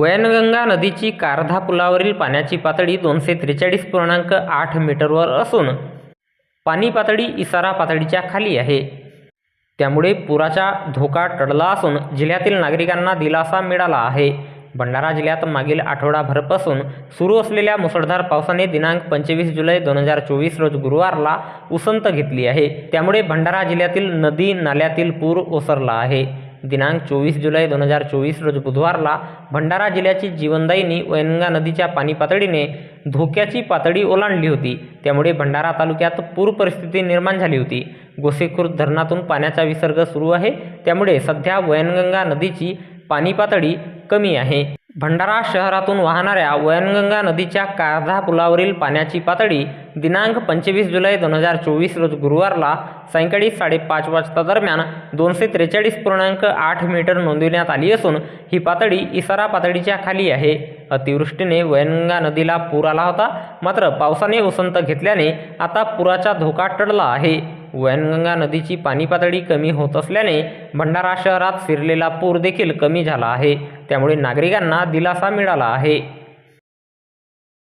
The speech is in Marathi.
वैनगंगा नदीची कारधा पुलावरील पाण्याची पातळी दोनशे त्रेचाळीस पूर्णांक आठ मीटरवर असून पाणी पातळी इसारा पातळीच्या खाली आहे. त्यामुळे पुराचा धोका टळला असून जिल्ह्यातील नागरिकांना दिलासा मिळाला आहे. भंडारा जिल्ह्यात मागील आठवडाभरपासून सुरू असलेल्या मुसळधार पावसाने दिनांक पंचवीस जुलै दोन हजार चोवीस रोज गुरुवारला उसंत घेतली आहे. त्यामुळे भंडारा जिल्ह्यातील नदी नाल्यातील पूर ओसरला आहे. दिनांक चोवीस जुलै दोन हजार चोवीस रोज बुधवारला भंडारा जिल्ह्याची जीवनदायिनी वैनगंगा नदीच्या पाणी पातळीने धोक्याची पातळी ओलांडली होती. त्यामुळे भंडारा तालुक्यात पूर परिस्थिती निर्माण झाली होती. गोसेखुर्द धरणातून पाण्याचा विसर्ग सुरू आहे. त्यामुळे सध्या वैनगंगा नदीची पाणी पातळी कमी आहे. भंडारा शहरातून वाहणाऱ्या वैनगंगा नदीच्या कारधा पुलावरील पाण्याची पातळी दिनांक पंचवीस जुलै दोन हजार चोवीस रोज गुरुवारला सायंकाळी साडेपाच वाजता दरम्यान दोनशे त्रेचाळीस पूर्णांक आठ मीटर नोंदविण्यात आली असून ही पातळी इसारा पातळीच्या खाली आहे. अतिवृष्टीने वैनगंगा नदीला पूर आला होता. मात्र पावसाने उसंत घेतल्याने आता पुराचा धोका टळला आहे. वैनगंगा नदीची पाणी पातळी कमी होत असल्याने भंडारा शहरात शिरलेला पूर देखील कमी झाला आहे. त्यामुळे नागरिकांना दिलासा मिळाला आहे.